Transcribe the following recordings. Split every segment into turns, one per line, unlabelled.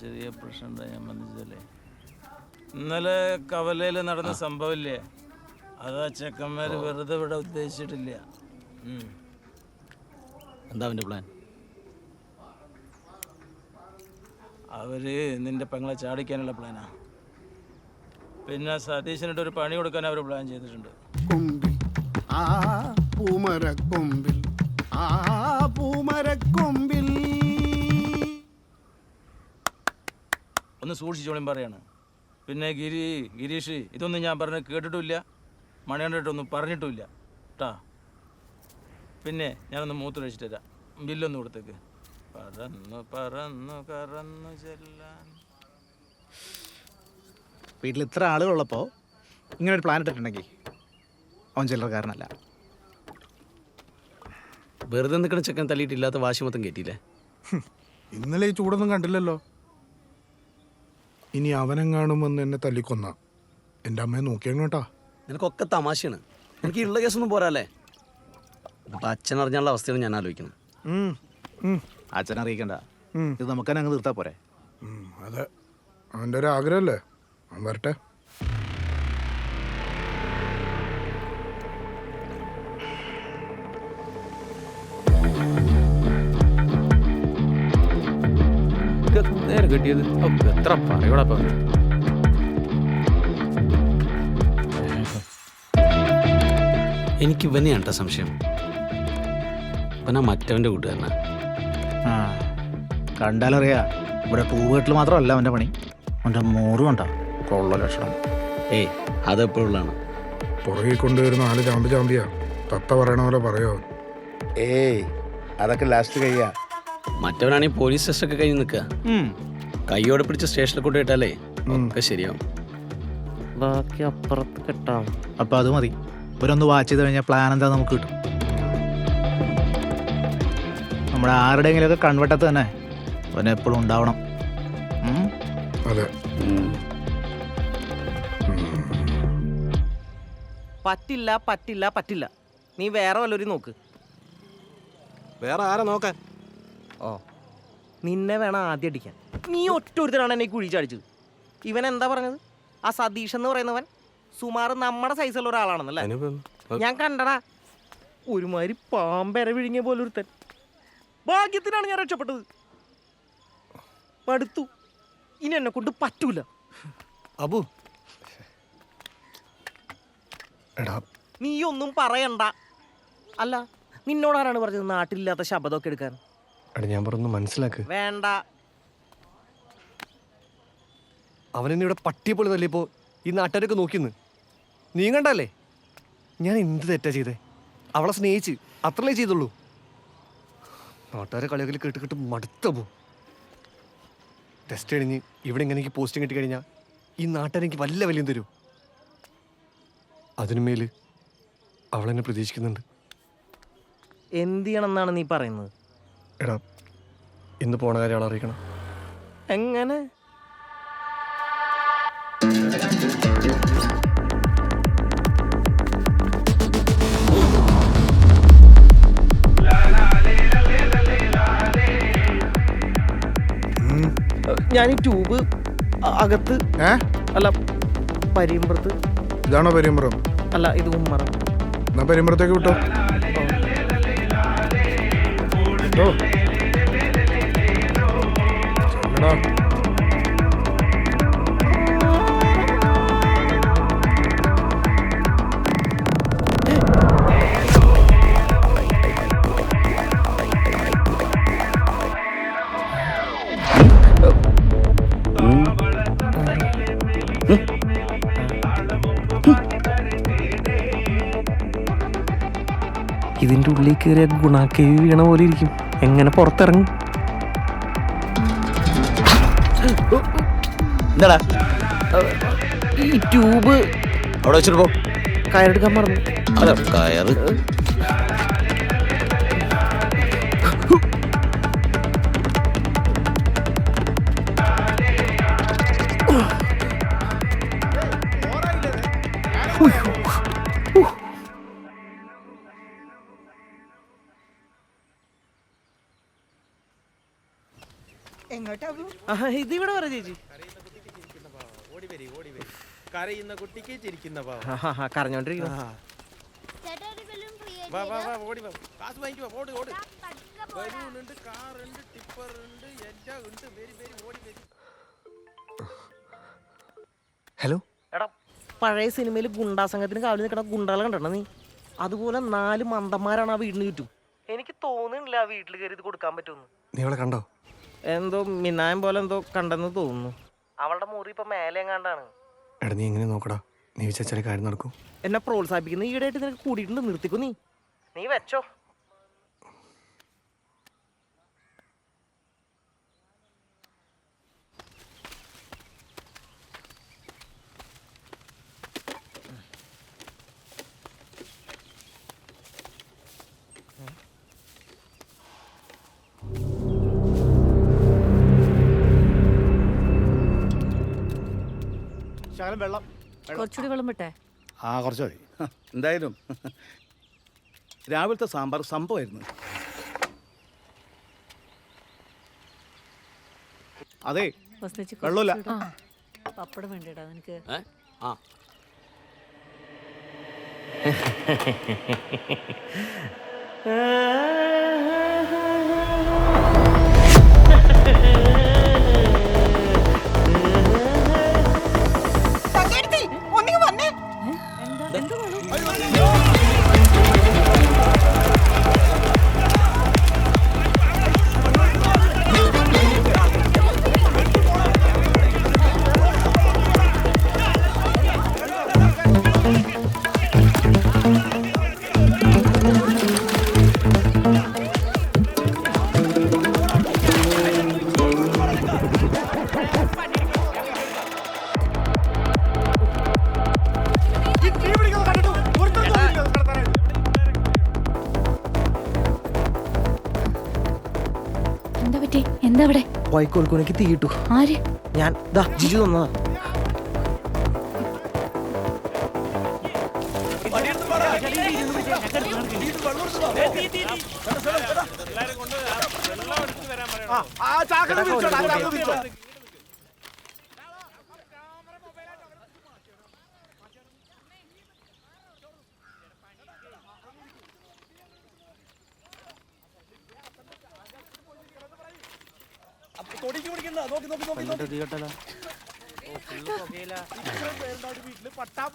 ചെറിയ പ്രശ്നം ഞാൻ മനസ്സിലല്ലേ ഇന്നലെ കവലയിൽ നടന്ന സംഭവമില്ലേ? അതാ ചെക്കന്മാർ വെറുതെ ഇവിടെ ഉദ്ദേശിച്ചിട്ടില്ല.
എന്താ അവന്റെ പ്ലാൻ
അവർ നിന്റെ പെങ്ങളെ ചാടിക്കാനുള്ള പ്ലാനാ പിന്നെ സതീശനിട്ട് ഒരു പണി കൊടുക്കാൻ അവർ പ്ലാൻ ചെയ്തിട്ടുണ്ട്.
കൊമ്പിൽ ആ പൂമരക്കൊമ്പിൽ ആ
ഒന്ന് സൂക്ഷിച്ചോളിയും പറയാണ്. പിന്നെ ഗിരി ഗിരീഷ് ഇതൊന്നും ഞാൻ പറഞ്ഞ് കേട്ടിട്ടുമില്ല. മണിയണ്ടിട്ടൊന്നും പറഞ്ഞിട്ടുമില്ല. കേട്ടാ പിന്നെ ഞാനൊന്ന് മൂത്ത് കഴിച്ചിട്ട് തരാം ബില്ലൊന്ന് കൊടുത്തേക്ക്. പറന്നു പറന്നു കറന്നു ചെല്ലാൻ.
വീട്ടിൽ ഇത്ര ആളുകളുള്ളപ്പോൾ ഇങ്ങനെ ഒരു പ്ലാൻ ഇട്ടിട്ടുണ്ടെങ്കിൽ അവൻ ചില്ലറക്കാരനല്ല.
വെറുതെ നിൽക്കണ ചെക്കൻ തല്ലിയിട്ടില്ലാത്ത വാശി മൊത്തം കയറ്റിയില്ലേ
ഇന്നലെ ഈ ചൂടൊന്നും കണ്ടില്ലല്ലോ. ഇനി അവനെങ്ങാനും വന്ന് എന്നെ തല്ലിക്കൊന്ന. എന്റെ അമ്മയെ നോക്കിയങ്ങോട്ടാ
നിനക്കൊക്കെ തമാശയാണ്. എനിക്ക് ഉള്ള കേസൊന്നും പോരാല്ലേ? അപ്പൊ അച്ഛൻ അറിഞ്ഞുള്ള അവസ്ഥയാണ് ഞാൻ ആലോചിക്കുന്നത്.
അച്ഛൻ അറിയിക്കണ്ട. ഇത് നമുക്ക് തന്നെ അങ്ങ് തീർത്താ പോരെ.
അതെ. അവന്റെ ഒരു ആഗ്രഹമല്ലേ അവൻ വരട്ടെ.
കിട്ടിയത്? എത്ര പറയൂടാ എനിക്ക് ഇവനെയാണ് കേട്ടോ സംശയം. ഇവനാ മറ്റവന്റെ കൂട്ടുകാരനാ.
ആ കണ്ടാലറിയാ ഇവിടെ പൂവീട്ടിൽ മാത്രമല്ല അവന്റെ പണി. അവന്റെ മോറും ഉണ്ടോ? കൊള്ള ലക്ഷണം
ഏയ് അതെപ്പോഴുള്ളാണ്
പുറകെ കൊണ്ടുവരുന്ന ആൾ ചാമ്പ് ചാമ്പിയാ. തത്ത പറയണ പോലെ പറയോ?
ഏയ് അതൊക്കെ ലാസ്റ്റ് കഴിയാ
മറ്റവനാണെങ്കിൽ പോലീസ് സ്റ്റേഷനൊക്കെ കഴിഞ്ഞ് നിൽക്കുക കൈയോടെ പിടിച്ച് സ്റ്റേഷനിൽ കൊണ്ടുപോയിട്ടാലേ ഒക്കെ ശരിയാവും.
ബാക്കി അപ്പുറത്ത് കിട്ടാം.
അപ്പൊ അത് മതി. ഇവരൊന്ന് വാച്ച് ചെയ്ത് കഴിഞ്ഞാൽ പ്ലാൻ എന്താ നമുക്ക് കിട്ടും. നമ്മുടെ ആരുടെയെങ്കിലുമൊക്കെ കൺവെട്ടത്ത് തന്നെ അവനെ എപ്പോഴും ഉണ്ടാവണം?
അതെ.
പറ്റില്ല പറ്റില്ല പറ്റില്ല. നീ വേറെ വല്ലൊരു നോക്ക്.
വേറെ ആരാ നോക്കാൻ?
ഓ നിന്നെ വേണം ആദ്യം അടിക്കാൻ. നീ ഒറ്റ ഒരുത്തനാണ് എന്നെ കുഴി ചാടിച്ചത്. ഇവൻ എന്താ പറഞ്ഞത്? ആ സതീഷ് എന്ന് പറയുന്നവൻ സുമാർ നമ്മുടെ സൈസുള്ള ഒരാളാണെന്നല്ലേ? ഞാൻ കണ്ടടാ. ഒരുമാതിരി പാമ്പര വിഴുങ്ങിയ പോലെ ഒരുത്തൻ ഭാഗ്യത്തിനാണ് ഞാൻ രക്ഷപ്പെട്ടത്. പടുത്തു. ഇനി എന്നെ കൊണ്ട് പറ്റൂല.
അബു.
എടാ.
നീ ഒന്നും പറയണ്ട. അല്ല നിന്നോടാരാണ് പറഞ്ഞത് നാട്ടിലില്ലാത്ത ശബ്ദമൊക്കെ എടുക്കാൻ?
എടാ ഞാൻ പറഞ്ഞു മനസ്സിലാക്ക്.
വേണ്ട.
അവനെന്നെ ഇവിടെ പട്ടിയെ പോലെ തല്ലിയപ്പോ ഈ നാട്ടുകാരൊക്കെ നോക്കിന്ന്. നീ കണ്ടല്ലേ ഞാൻ എന്ത് തെറ്റാ ചെയ്തേ? അവളെ സ്നേഹിച്ച് അത്രലേ ചെയ്തുള്ളൂ. നാട്ടുകാരെ കളിയൊക്കെ കേട്ട് കേട്ട് മടുത്ത പോ. ടെസ്റ്റ് കഴിഞ്ഞ് ഇവിടെ ഇങ്ങനെ എനിക്ക് പോസ്റ്റിംഗ് കിട്ടി കഴിഞ്ഞാൽ ഈ നാട്ടുകാരെനിക്ക് വല്ല വിലയും തരൂ. അതിനുമേൽ അവളെന്നെ പ്രതീക്ഷിക്കുന്നുണ്ട്.
എന്ത് ചെയ്യണമെന്നാണ് നീ പറയുന്നത്?
എടാ ഇന്ന് പോണ കാര്യം അറിയിക്കണം
എങ്ങനെ? ഞാൻ ഈ ട്യൂബ് അകത്ത്
ഏ?
അല്ല പരിയമ്പ്രത്ത്
ഇതാണോ പെരുമ്പറം?
അല്ല ഇത് ഉമ്മറം.
എന്നാ പെരുമ്പറത്തേക്ക് വിട്ടോ. ഓ. ചെല്ലടാ
ഇതിന്റെ ഉള്ളിൽ കയറിയ ഗുണാക്കേവി വീണ പോലെ ഇരിക്കും. എങ്ങനെ പുറത്തിറങ്ങും?
എന്താടാ?
ഈ ട്യൂബ്
അവിടെ വെച്ചിട്ട് പോ.
കയറെടുക്കാൻ പറഞ്ഞു
അല്ല കയറ്.
ഇത് ഇവിടെ പറ ചേച്ചി.
കരയുന്ന കുട്ടിക്ക് ചിരിക്കുന്ന പാവം.
കരഞ്ഞോണ്ടിരിക്കുന്നു.
വാ വാ? വാ ഓടി വാ. കാസ് ഓട് ഓട്. ഉണ്ട് കാർ ഉണ്ട് ടിപ്പർ ഉണ്ട് എല്ലാം ഉണ്ട്. വരി വരി ഓടി വരി.
ഹലോ?
എടാ. പഴയ സിനിമയിൽ ഗുണ്ടാ സംഘത്തിന് കാവലി നിൽക്കണ ഗുണ്ടകളെ കണ്ടോ നീ? അതുപോലെ നാല് മന്ദന്മാരാണ് ആ വീടിന് ചുറ്റും. എനിക്ക് തോന്നുന്നില്ല ആ വീട്ടിൽ കയറി ഇത് കൊടുക്കാൻ പറ്റുമെന്ന്.
നീ അവളെ കണ്ടോ?
എന്തോ മിനായം പോലെ എന്തോ കണ്ടെന്ന് തോന്നുന്നു. അവളുടെ മുറി ഇപ്പൊ മേലെ എങ്ങാണ്ടാണ്.
എടാ നീ എങ്ങനെ നോക്കടാ? നീ വിചാരിച്ചാലേ കാര്യം നടക്കും.
എന്നെ പ്രോത്സാഹിപ്പിക്കുന്ന ഈടായിട്ട് നിനക്ക് കൂടിയിട്ടുണ്ട് നിർത്തിക്കോ നീ. നീ വെച്ചോ.
ശകലം വെള്ളം.
കുറച്ചുകൂടി വെള്ളം വിട്ടേ
ആ കുറച്ച് മതി. എന്തായാലും. രാവിലത്തെ സാമ്പാർ സംഭവമായിരുന്നു അതെ വെള്ളമില്ല.
പപ്പടം വേണ്ടിടാ നിനക്ക്.
ആ.
എന്താ എന്താ പറ്റി എന്താ അവിടെ?
വൈക്കോൽക്കുനക്ക് തീയിട്ടു.
ആര്?
ഞാൻ. ദാ ജിജു തന്നതാ.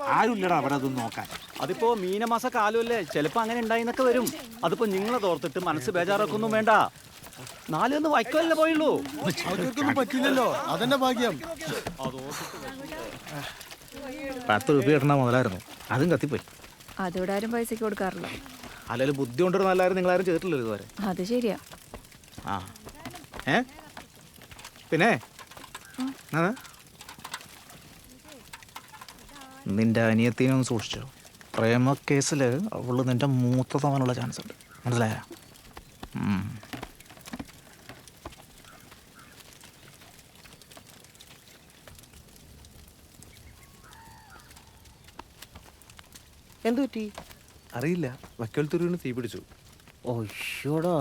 ആരുമില്ലടാ അവിടെ അതൊന്നും നോക്കാൻ. അതിപ്പോ മീനമാസ കാലമല്ലേ ചിലപ്പോ അങ്ങനെ ഉണ്ടായിന്നൊക്കെ വരും. അതിപ്പോ നിങ്ങളെ തോർത്തിട്ട് മനസ്സ് ബേജാറാക്കൊന്നും വേണ്ട. നാലൊന്ന് വൈക്കോലല്ലേ പോയുള്ളൂ.
അവർക്കൊന്നും പറ്റില്ലല്ലോ. അതെന്നെ ഭാഗ്യം.
പത്ത് രൂപ കിട്ടണ മുതലായിരുന്നു. അതും കത്തിപ്പോയി.
അതോടെ ആരും പൈസക്ക് കൊടുക്കാറില്ല.
അല്ലെങ്കിൽ ബുദ്ധി കൊണ്ടൊരു നല്ലാരും നിങ്ങളാരും ചെയ്തിട്ടില്ലല്ലോ ഇതുവരെ.
അത് ശരിയാ.
ആ. ഏ? പിന്നെ? നിന്റെ അനിയത്തിനെ ഒന്ന് സൂക്ഷിച്ചോ. പ്രേമ കേസിൽ അവൾ നിന്റെ മൂത്ത തവനുള്ള ചാൻസ് ഉണ്ട് മനസ്സിലായ?
എന്തു പറ്റി
അറിയില്ല. വക്കോൽ തുരുവിന് തീ പിടിച്ചു
ഓഷോടാ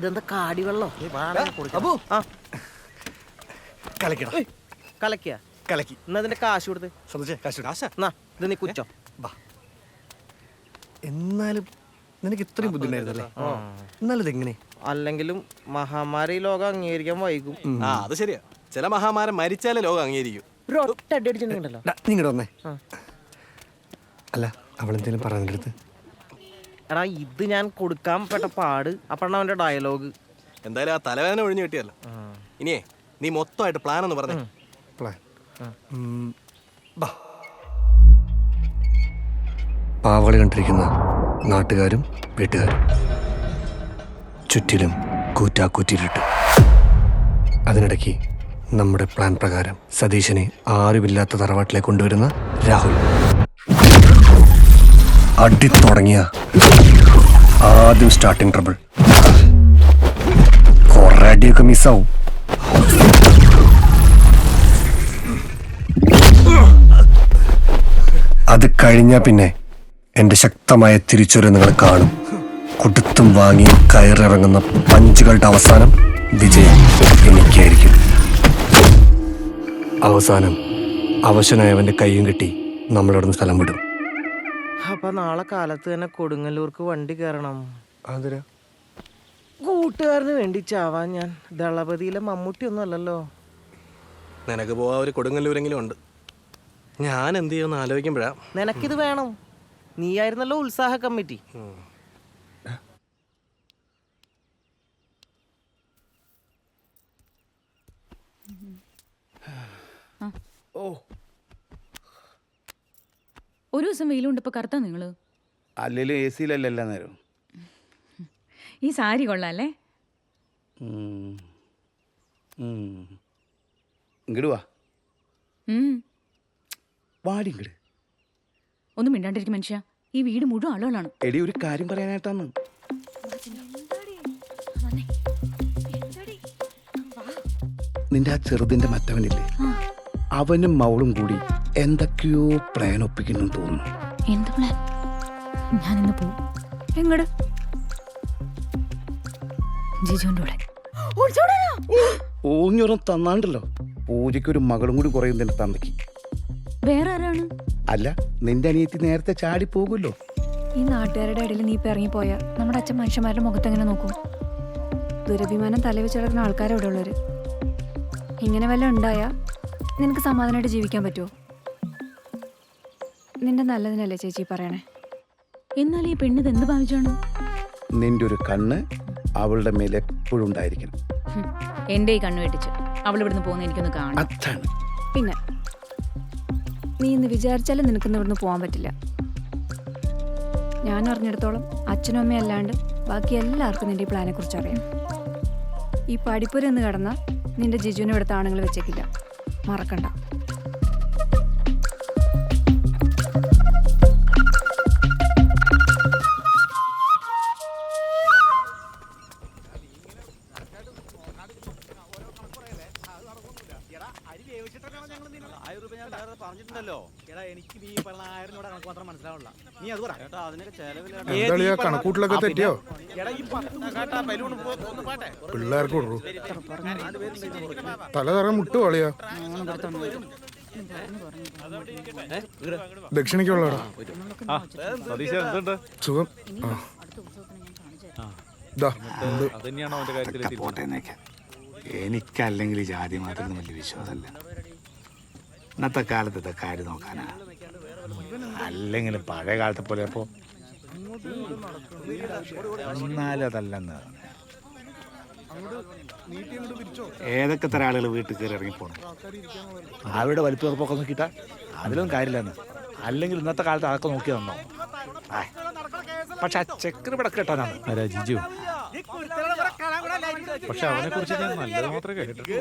ഇതെന്താ കാടി വെള്ളോ
അബു.
ആ.
കലക്കടാ
കലക്കിയ
കലക്കി
എന്നാ ഇതിന്റെ കാശ് കൊടുത്ത്.
ശ്രദ്ധിച്ചേ കാശ് കാശ
എന്നാ ഇത് നീ കുച്ചോ
എന്നാലും നിനക്ക് ഇത്രയും ബുദ്ധിമുട്ടായിരുന്നല്ലേ എന്നാലും ഇതെങ്ങനെ?
അല്ലെങ്കിലും മഹാമാരി ലോകം അംഗീകരിക്കാൻ വൈകും.
ആ അത് ശരിയാ. ചില മഹാമാരം മരിച്ചാലേ ലോകം അംഗീകരിക്കും.
ഒരു ഒറ്റ അടി അടിച്ചിട്ടുണ്ടല്ലോ
നീ ഇങ്ങോട്ട് വന്നേ. അല്ല അവളെന്തേലും എന്തെങ്കിലും അടുത്ത്?
എടാ ഇത് ഞാൻ കൊടുക്കാൻ പെട്ട പാട്. അപ്പണ്ണ അവന്റെ ഡയലോഗ്
എന്തായാലും ആ തലവേദന ഒഴിഞ്ഞു കിട്ടിയല്ലോ. ഇനിയേ നീ മൊത്തമായിട്ട് പ്ലാൻ ഒന്ന് പറഞ്ഞേ.
പ്ലാൻ പാവകളി കണ്ടിരിക്കുന്ന നാട്ടുകാരും വീട്ടുകാരും ചുറ്റിലും കൂറ്റാക്കൂറ്റിരുട്ട് അതിനിടയ്ക്ക് നമ്മുടെ പ്ലാൻ പ്രകാരം സതീശനെ ആരുമില്ലാത്ത തറവാട്ടിലേക്ക് കൊണ്ടുവരുന്ന രാഹുൽ. അടി തുടങ്ങിയ ആദ്യം സ്റ്റാർട്ടിങ് ട്രബിൾ കുറെ അടിയൊക്കെ മിസ്സാവും
അത് കഴിഞ്ഞാ പിന്നെ എന്റെ ശക്തമായ തിരിച്ചൊരു നിങ്ങൾ കാണും. കൊടുത്തും വാങ്ങിയും കയറിറങ്ങുന്ന പഞ്ചുകളുടെ അവസാനം വിജയം എനിക്കായിരിക്കും. അവസാനം അവശനായവന്റെ കൈയും കിട്ടി നമ്മളവിടുന്ന് സ്ഥലം വിടും.
അപ്പൊ നാളെ കാലത്ത് തന്നെ കൊടുങ്ങല്ലൂർക്ക് വണ്ടി കയറണം കൂട്ടുകാരന് വേണ്ടി ചാവാൻ ഞാൻ. ദളപതിയിലെ മമ്മൂട്ടി ഒന്നും അല്ലല്ലോ.
നിനക്ക് പോവാ ഒരു കൊടുങ്ങല്ലൂരെങ്കിലും ഉണ്ട്. ഞാൻ എന്ത് ചെയ്യുമെന്ന് ആലോചിക്കുമ്പോഴാ.
നിനക്കിത് വേണം. നീ ആയിരുന്നല്ലോ ഉത്സാഹ കമ്മിറ്റി.
ഒരു ദിവസം വെയിലുണ്ട് ഇപ്പൊ കറുത്താ നിങ്ങൾ.
അല്ലെങ്കിലും എ സി എല്ലാ നേരം
ഈ സാരി കൊള്ളാല്ലേ?
ഇങ്ങട് വാ. വാടി
ഒന്നും മിണ്ടാണ്ടിരിക്കും മനുഷ്യ. ഈ വീട് മുഴുവൻ ആളുകളാണ്.
എടി ഒരു കാര്യം പറയാനായിട്ടാണ് നിന്റെ ആ ചെറുതിന്റെ മറ്റവനില്ലേ? അവനും മൗളും കൂടി എന്തൊക്കെയോ പ്ലാൻ ഒപ്പിക്കുന്നു തോന്നുന്നു.
എന്ത് പ്ലാൻ ഞാൻ ഇന്ന് പോവും. എങ്ങട്? ജിജുവിന്റെ കൂടെ.
ഊഞ്ഞുറം തന്നാണ്ടല്ലോ. പൂജയ്ക്ക് ഒരു മകളും കൂടി കുറയും നിന്റെ
വേറെ ആരാണ്?
അല്ല നിന്റെ അനിയത്തി നേരത്തെ ചാടി പോകുമല്ലോ.
ഈ നാട്ടുകാരുടെ ഇടയിൽ നീ ഇപ്പം ഇറങ്ങിപ്പോയാ? നമ്മുടെ അച്ഛൻ മനുഷ്യന്മാരുടെ മുഖത്ത് എങ്ങനെ നോക്കും? ദുരഭിമാനം തലവെച്ച് കിടക്കുന്ന ആൾക്കാരെ ഇവിടെ ഉള്ളവര്. ഇങ്ങനെ വല്ല ഉണ്ടായാ നിനക്ക് സമാധാനമായിട്ട് ജീവിക്കാൻ പറ്റുമോ നിന്റെ നല്ലതിനല്ലേ ചേച്ചി പറയണേ? എന്നാൽ ഈ പെണ്ണിത് എന്ത് ഭാവിച്ചാണ്?
നിന്റെ ഒരു കണ്ണ് അവളുടെ മേലെ എപ്പോഴും ഉണ്ടായിരിക്കണം.
എന്റെ ഈ കണ്ണു വെട്ടിച്ച് അവൾ ഇവിടുന്ന് പോകുന്ന എനിക്കൊന്ന് കാണാം
അതാണ്.
പിന്നെ നീ ഇന്ന് വിചാരിച്ചാലും നിനക്കിന്ന് ഇവിടുന്ന് പോകാൻ പറ്റില്ല. ഞാൻ അറിഞ്ഞിടത്തോളം അച്ഛനും അമ്മയും അല്ലാണ്ട് ബാക്കി എല്ലാവർക്കും നിന്റെ ഈ പ്ലാനെ കുറിച്ച് അറിയാം. ഈ പഠിപ്പുര കടന്ന കിടന്ന നിന്റെ ജിജുവിനെ ഇവിടുത്തെ ആണുങ്ങൾ വെച്ചേക്കില്ല. മറക്കണ്ട.
എനിക്ക് ഈ പറഞ്ഞ ആയിരം രൂപ കണക്ക് മാത്രം മനസ്സിലാവില്ല നീ അത് പറ. ചേട്ടാ അതിനൊക്കെ ചെലവില്ല
എന്താളിയാ കണക്കൂട്ടിലൊക്കെ തെറ്റിയോ?
എടാ ഈ പത്ത്
പിള്ളേർക്ക് കൊടുക്കൂ തലതറ മുട്ട് കളിയാ. ദക്ഷിണിക്കുള്ളടാ സുഖം. ആ. ദാ, ഉണ്ട്.
അതൊക്കെ പോട്ടെ എന്നൊക്കെ എനിക്കല്ലെങ്കിൽ ജാതി മാത്രം വലിയ വിശ്വാസമല്ല. ഇന്നത്തെ കാലത്ത് ഇതൊക്കെ ആര് നോക്കാനാ. അല്ലെങ്കിൽ പഴയ കാലത്തെ പോലെ അപ്പോ എന്നാലും അതല്ലെന്ന്. ഏതൊക്കെ തരം ആളുകൾ വീട്ടിൽ കയറി ഇറങ്ങിപ്പോണം അവരുടെ വലിപ്പ ഉറപ്പൊക്കെ നോക്കിയിട്ടാ? അതിലും കാര്യമില്ലെന്ന്. അല്ലെങ്കിൽ ഇന്നത്തെ കാലത്ത് അതൊക്കെ നോക്കി തന്നോ പക്ഷെ ആ ചെക്കന് ഇവിടെ കേട്ടാനാണ്
ജിജു? പക്ഷെ അവനെ കുറിച്ച് ഞാൻ നല്ലത് മാത്രമേ കേട്ടിട്ടുള്ളൂ.